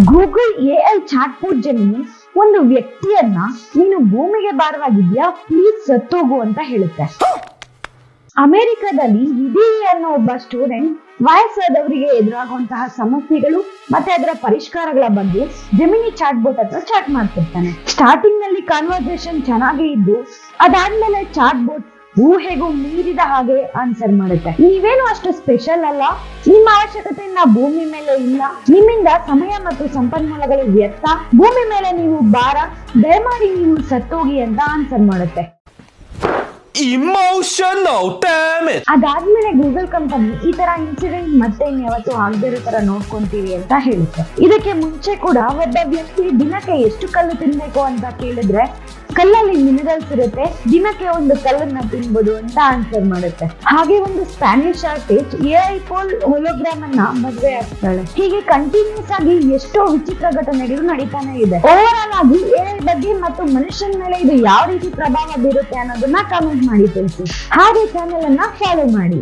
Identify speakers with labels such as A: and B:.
A: Google A I chatbot Gemini ಒಂದು ವ್ಯಕ್ತಿಯನ್ನ ನೀನು ಭೂಮಿಗೆ ಭಾರವಾಗಿದ್ಯಾ ಪ್ಲೀಸ್ ಸತ್ತೋಗು ಅಂತ ಹೇಳುತ್ತೆ. ಅಮೆರಿಕದಲ್ಲಿ ವಿಧಿ ಅನ್ನೋ ಒಬ್ಬ ಸ್ಟೂಡೆಂಟ್ ವಯಸ್ಸಾದವರಿಗೆ ಎದುರಾಗುವಂತಹ ಸಮಸ್ಯೆಗಳು ಮತ್ತೆ ಅದರ ಪರಿಷ್ಕಾರಗಳ ಬಗ್ಗೆ ಜಮಿನಿ ಚಾಟ್ಬೋಟ್ ಹತ್ರ ಚಾಟ್ ಮಾಡ್ತಿರ್ತಾನೆ. ಸ್ಟಾರ್ಟಿಂಗ್ನಲ್ಲಿ ಕಾನ್ವರ್ಸೇಷನ್ ಚೆನ್ನಾಗಿ ಇದ್ದು, ಅದಾದ್ಮೇಲೆ ಚಾಟ್ಬೋಟ್ ಊಹೆಗೂ ಮೀರಿದ ಹಾಗೆ ಆನ್ಸರ್ ಮಾಡುತ್ತೆ. ನೀವೇನು ಅಷ್ಟು ಸ್ಪೆಷಲ್ ಅಲ್ಲ? ನಿಮ್ಮ ಅವಶ್ಯಕತೆ ಭೂಮಿ ಮೇಲೆ ಇಲ್ಲ. ನಿಮ್ಮಿಂದ ಸಮಯ ಮತ್ತು ಸಂಪನ್ಮೂಲಗಳು ವ್ಯರ್ಥ. ಭೂಮಿ ಮೇಲೆ ನೀವು ಭಾರ. ದಯಮಾಡಿ ನೀವು ಸತ್ತೋಗಿ ಅಂತ ಆನ್ಸರ್ ಮಾಡುತ್ತೆ.
B: ಇಮೋಷನಲ್ ಡ್ಯಾಮೇಜ್
A: ಅದಾದ್ಮೇಲೆ ಗೂಗಲ್ ಕಂಪನಿ ಈ ತರ ಇನ್ಸಿಡೆಂಟ್ ಮತ್ತೆ ಯಾವತ್ತು ಆಗದೇ ಇರೋ ತರ ನೋಡ್ಕೊಂತೀವಿ ಅಂತ ಹೇಳುತ್ತೆ. ಇದಕ್ಕೆ ಮುಂಚೆ ಕೂಡ ಒಬ್ಬ ವ್ಯಕ್ತಿ ದಿನಕ್ಕೆ ಎಷ್ಟು ಕಲ್ಲು ತಿನ್ಬೇಕು ಅಂತ ಕೇಳಿದ್ರೆ ಕಲ್ಲಲ್ಲಿ ಮಿನರಲ್ಸ್ ಇರುತ್ತೆ, ದಿನಕ್ಕೆ ಒಂದು ಕಲ್ಲನ್ನ ತಿನ್ಬೋದು ಅಂತ ಆನ್ಸರ್ ಮಾಡುತ್ತೆ. ಹಾಗೆ ಒಂದು Spanish artist A I pole hologram ಅನ್ನ ಮದುವೆ ಆಗ್ತಾಳೆ. ಹೀಗೆ ಕಂಟಿನ್ಯೂಸ್ ಆಗಿ ಎಷ್ಟೋ ವಿಚಿತ್ರ ಘಟನೆಗಳು ನಡೀತಾನೆ ಇದೆ. ಓವರ್ ಆಲ್ ಆಗಿ ಎ ಐ ಬಗ್ಗೆ ಮತ್ತು ಮನುಷ್ಯನ ಮೇಲೆ ಇದು ಯಾವ ರೀತಿ ಪ್ರಭಾವ ಬೀರುತ್ತೆ ಅನ್ನೋದನ್ನ ಕಮೆಂಟ್ ಮಾಡಿ ತಿಳಿಸಿ ಹಾಗೆ ಚಾನೆಲ್ ಅನ್ನ ಫಾಲೋ ಮಾಡಿ.